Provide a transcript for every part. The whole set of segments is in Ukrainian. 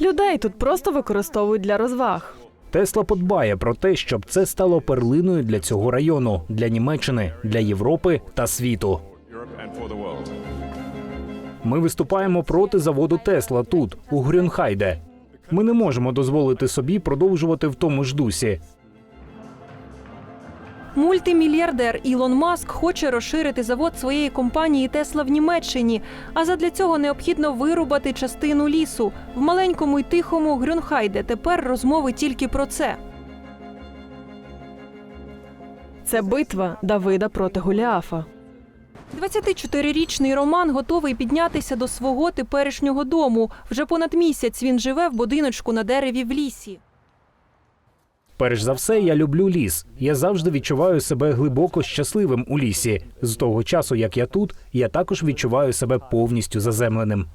Людей тут просто використовують для розваг. Тесла подбає про те, щоб це стало перлиною для цього району, для Німеччини, для Європи та світу. Ми виступаємо проти заводу Тесла тут, у Грюнхайде. Ми не можемо дозволити собі продовжувати в тому ж дусі. Мультимільярдер Ілон Маск хоче розширити завод своєї компанії Тесла в Німеччині. А задля цього необхідно вирубати частину лісу в маленькому й тихому Грюнхайде. Тепер розмови тільки про це. Це битва Давида проти Голіафа. 24-річний Роман готовий піднятися до свого теперішнього дому. Вже понад місяць він живе в будиночку на дереві в лісі. Перш за все, я люблю ліс. Я завжди відчуваю себе глибоко щасливим у лісі. З того часу, як я тут, я також відчуваю себе повністю заземленим.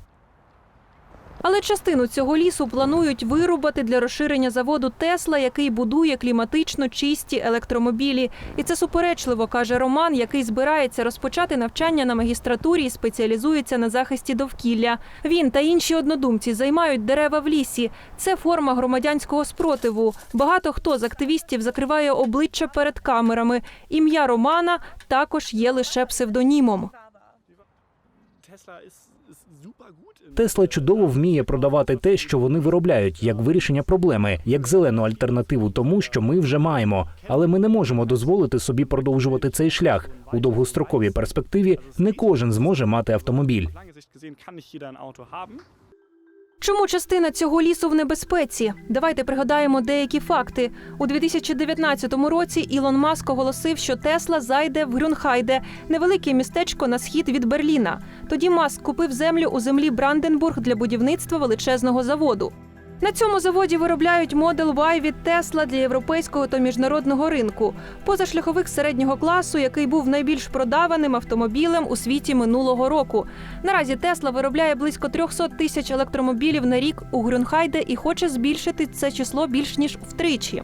Але частину цього лісу планують вирубати для розширення заводу Тесла, який будує кліматично чисті електромобілі. І це суперечливо, каже Роман, який збирається розпочати навчання на магістратурі і спеціалізується на захисті довкілля. Він та інші однодумці займають дерева в лісі. Це форма громадянського спротиву. Багато хто з активістів закриває обличчя перед камерами. Ім'я Романа також є лише псевдонімом. Тесла чудово вміє продавати те, що вони виробляють, як вирішення проблеми, як зелену альтернативу тому, що ми вже маємо. Але ми не можемо дозволити собі продовжувати цей шлях. У довгостроковій перспективі не кожен зможе мати автомобіль. Чому частина цього лісу в небезпеці? Давайте пригадаємо деякі факти. У 2019 році Ілон Маск оголосив, що Тесла зайде в Грюнхайде, невелике містечко на схід від Берліна. Тоді Маск купив землю у землі Бранденбург для будівництва величезного заводу. На цьому заводі виробляють Model Y від Тесла для європейського та міжнародного ринку, позашляховик середнього класу, який був найбільш продаваним автомобілем у світі минулого року. Наразі Тесла виробляє близько 300 тисяч електромобілів на рік у Грюнхайде і хоче збільшити це число більш ніж втричі.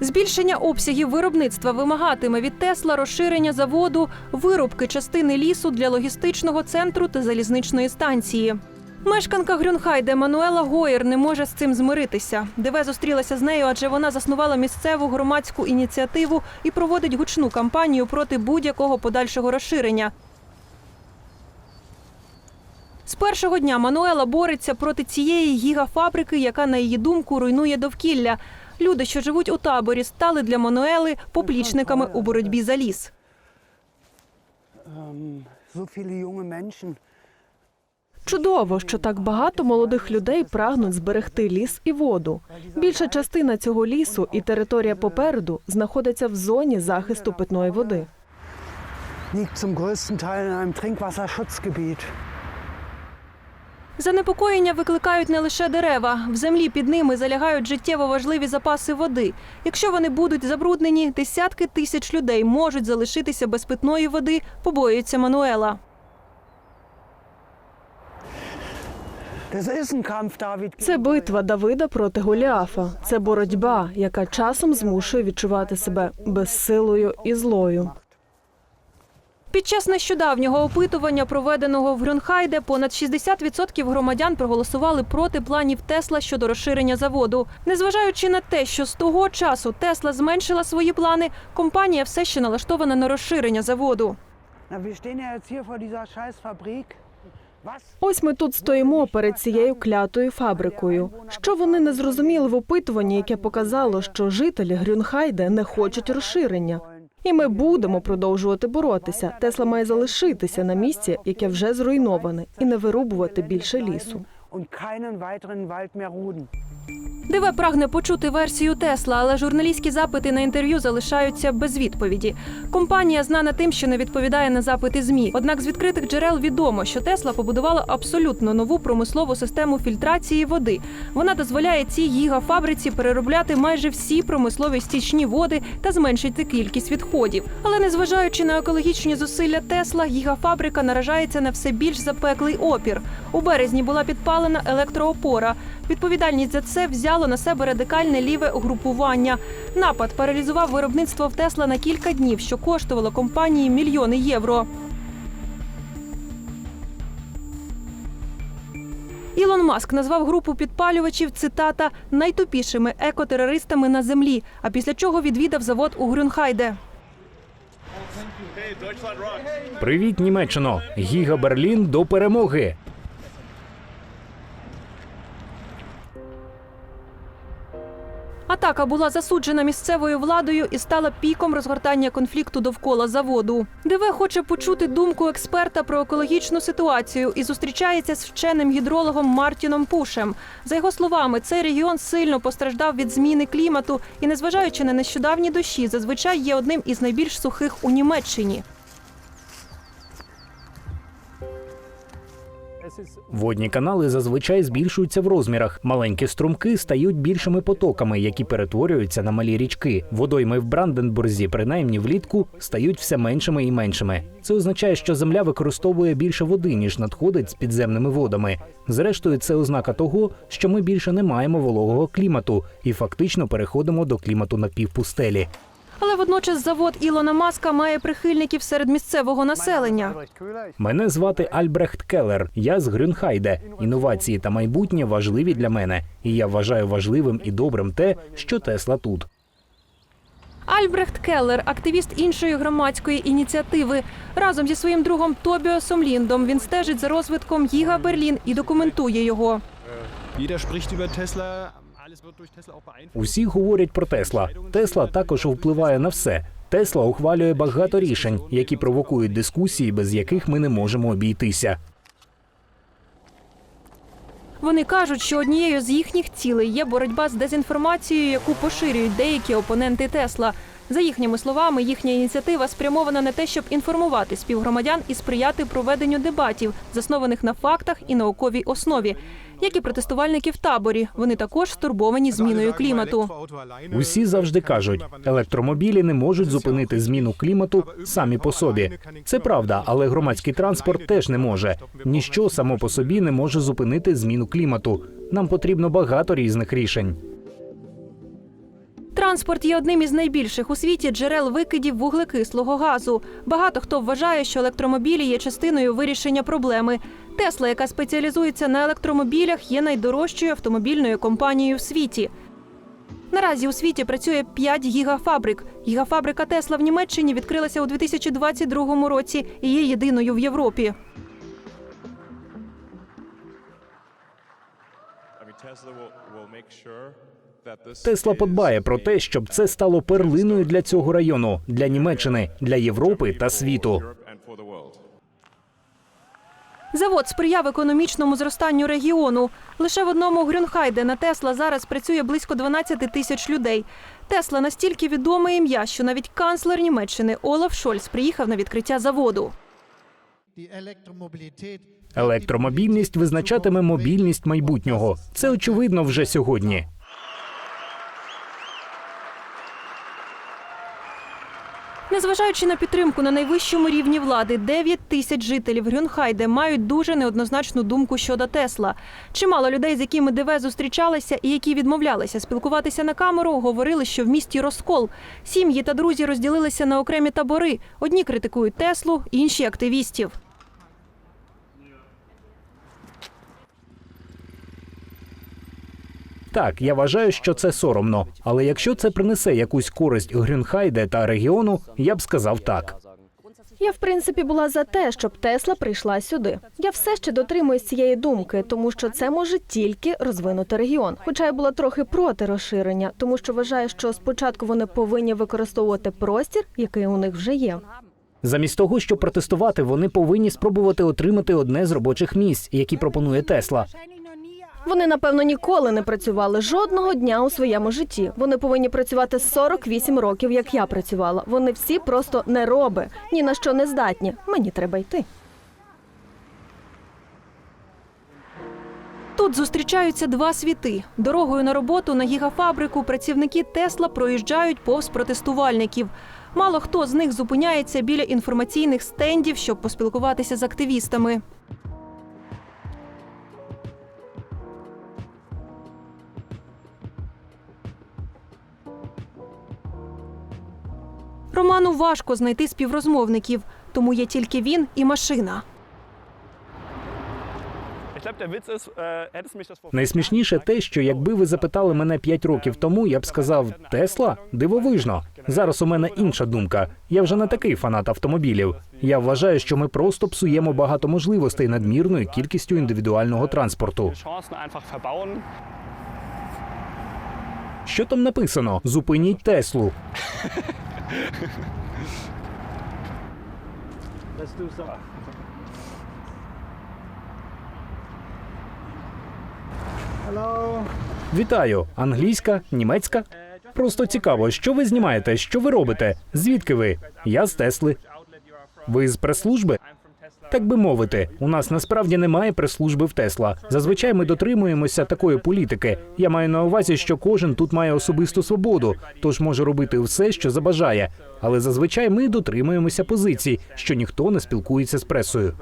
Збільшення обсягів виробництва вимагатиме від Тесла розширення заводу, вирубки частини лісу для логістичного центру та залізничної станції. Мешканка Грюнхайде Мануела Гоєр не може з цим змиритися. ДВ зустрілася з нею, адже вона заснувала місцеву громадську ініціативу і проводить гучну кампанію проти будь-якого подальшого розширення. З першого дня Мануела бореться проти цієї гігафабрики, яка, на її думку, руйнує довкілля. Люди, що живуть у таборі, стали для Мануели поплічниками у боротьбі за ліс. Чудово, що так багато молодих людей прагнуть зберегти ліс і воду. Більша частина цього лісу і територія попереду знаходиться в зоні захисту питної води. Занепокоєння викликають не лише дерева. В землі під ними залягають життєво важливі запаси води. Якщо вони будуть забруднені, десятки тисяч людей можуть залишитися без питної води, побоюється Мануела. Це битва Давида проти Голіафа. Це боротьба, яка часом змушує відчувати себе безсилою і злою. Під час нещодавнього опитування, проведеного в Грюнхайде, понад 60% громадян проголосували проти планів Тесла щодо розширення заводу. Незважаючи на те, що з того часу Тесла зменшила свої плани, компанія все ще налаштована на розширення заводу. Ось ми тут стоїмо перед цією клятою фабрикою. Що вони не зрозуміли в опитуванні, яке показало, що жителі Грюнхайде не хочуть розширення. І ми будемо продовжувати боротися. Тесла має залишитися на місці, яке вже зруйноване, і не вирубувати більше лісу. ДВ прагне почути версію Тесла, але журналістські запити на інтерв'ю залишаються без відповіді. Компанія знана тим, що не відповідає на запити ЗМІ. Однак з відкритих джерел відомо, що Тесла побудувала абсолютно нову промислову систему фільтрації води. Вона дозволяє цій гігафабриці переробляти майже всі промислові стічні води та зменшити кількість відходів. Але незважаючи на екологічні зусилля Тесла, гігафабрика наражається на все більш запеклий опір. У березні була підпалена електроопора. Відповідальність за це взяло на себе радикальне ліве угрупування. Напад паралізував виробництво в Тесла на кілька днів, що коштувало компанії мільйони євро. Ілон Маск назвав групу підпалювачів цитата найтупішими екотерористами на землі. А після чого відвідав завод у Грюнхайде. Привіт, Німеччино! Гіга Берлін до перемоги! Атака була засуджена місцевою владою і стала піком розгортання конфлікту довкола заводу. ДВ хоче почути думку експерта про екологічну ситуацію і зустрічається з вченим гідрологом Мартіном Пушем. За його словами, цей регіон сильно постраждав від зміни клімату і, незважаючи на нещодавні дощі, зазвичай є одним із найбільш сухих у Німеччині. Водні канали зазвичай збільшуються в розмірах. Маленькі струмки стають більшими потоками, які перетворюються на малі річки. Водойми в Бранденбурзі, принаймні влітку, стають все меншими і меншими. Це означає, що земля використовує більше води, ніж надходить з підземними водами. Зрештою, це ознака того, що ми більше не маємо вологого клімату і фактично переходимо до клімату напівпустелі. Але водночас завод Ілона Маска має прихильників серед місцевого населення. Мене звати Альбрехт Келлер. Я з Грюнхайде. Інновації та майбутнє важливі для мене, і я вважаю важливим і добрим те, що Тесла тут. Альбрехт Келлер, активіст іншої громадської ініціативи. Разом зі своїм другом Тобіасом Ліндом він стежить за розвитком Гіга Берлін і документує його. Усі говорять про Тесла. Тесла також впливає на все. Тесла ухвалює багато рішень, які провокують дискусії, без яких ми не можемо обійтися. Вони кажуть, що однією з їхніх цілей є боротьба з дезінформацією, яку поширюють деякі опоненти Тесла. За їхніми словами, їхня ініціатива спрямована на те, щоб інформувати співгромадян і сприяти проведенню дебатів, заснованих на фактах і науковій основі. Як і протестувальники в таборі, вони також стурбовані зміною клімату. Усі завжди кажуть, електромобілі не можуть зупинити зміну клімату самі по собі. Це правда, але громадський транспорт теж не може. Ніщо само по собі не може зупинити зміну клімату. Нам потрібно багато різних рішень. Транспорт є одним із найбільших у світі джерел викидів вуглекислого газу. Багато хто вважає, що електромобілі є частиною вирішення проблеми. Тесла, яка спеціалізується на електромобілях, є найдорожчою автомобільною компанією в світі. Наразі у світі працює 5 гігафабрик. Гігафабрика Тесла в Німеччині відкрилася у 2022 році і є єдиною в Європі. Тесла подбає про те, щоб це стало перлиною для цього району, для Німеччини, для Європи та світу. Завод сприяв економічному зростанню регіону. Лише в одному Грюнхайде на Тесла зараз працює близько 12 тисяч людей. Тесла настільки відоме ім'я, що навіть канцлер Німеччини Олаф Шольц приїхав на відкриття заводу. Електромобільність визначатиме мобільність майбутнього. Це очевидно вже сьогодні. Незважаючи на підтримку на найвищому рівні влади, 9 тисяч жителів Грюнхайде мають дуже неоднозначну думку щодо Тесла. Чимало людей, з якими ДВ зустрічалися і які відмовлялися спілкуватися на камеру, говорили, що в місті розкол. Сім'ї та друзі розділилися на окремі табори. Одні критикують Теслу, інші активістів. Так, я вважаю, що це соромно. Але якщо це принесе якусь користь Грюнхайде та регіону, я б сказав так. Я в принципі була за те, щоб Тесла прийшла сюди. Я все ще дотримуюсь цієї думки, тому що це може тільки розвинути регіон. Хоча я була трохи проти розширення, тому що вважаю, що спочатку вони повинні використовувати простір, який у них вже є. Замість того, щоб протестувати, вони повинні спробувати отримати одне з робочих місць, які пропонує Тесла. Вони напевно ніколи не працювали жодного дня у своєму житті. Вони повинні працювати 48 років, як я працювала. Вони всі просто не роби, ні на що не здатні. Мені треба йти. Тут зустрічаються два світи. Дорогою на роботу на гігафабрику працівники Тесла проїжджають повз протестувальників. Мало хто з них зупиняється біля інформаційних стендів, щоб поспілкуватися з активістами. Роману важко знайти співрозмовників, тому є тільки він і машина. Найсмішніше те, що якби ви запитали мене 5 років тому, я б сказав Тесла дивовижно. Зараз у мене інша думка. Я вже не такий фанат автомобілів. Я вважаю, що ми просто псуємо багато можливостей надмірною кількістю індивідуального транспорту. Що там написано? Зупиніть Теслу. Вітаю, англійська, німецька. Просто цікаво, що ви знімаєте, що ви робите? Звідки ви? Я з Тесли. Ви з прес-служби? Так би мовити, у нас насправді немає прес-служби в Тесла. Зазвичай ми дотримуємося такої політики. Я маю на увазі, що кожен тут має особисту свободу, тож може робити все, що забажає. Але зазвичай ми дотримуємося позицій, що ніхто не спілкується з пресою.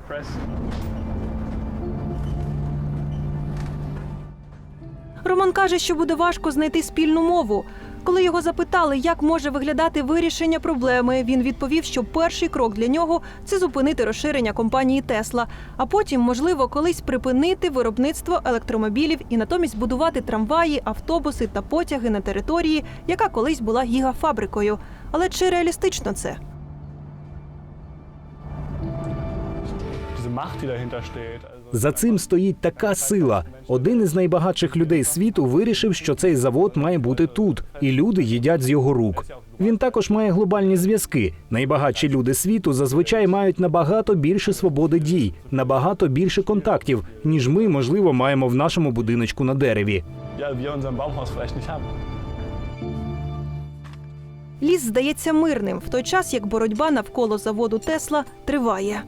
Роман каже, що буде важко знайти спільну мову. Коли його запитали, як може виглядати вирішення проблеми, він відповів, що перший крок для нього це зупинити розширення компанії Тесла, а потім, можливо, колись припинити виробництво електромобілів і натомість будувати трамваї, автобуси та потяги на території, яка колись була гігафабрикою. Але чи реалістично це? За цим стоїть така сила. Один із найбагатших людей світу вирішив, що цей завод має бути тут, і люди їдять з його рук. Він також має глобальні зв'язки. Найбагатші люди світу зазвичай мають набагато більше свободи дій, набагато більше контактів, ніж ми, можливо, маємо в нашому будиночку на дереві. Ліс здається мирним в той час, як боротьба навколо заводу Тесла триває.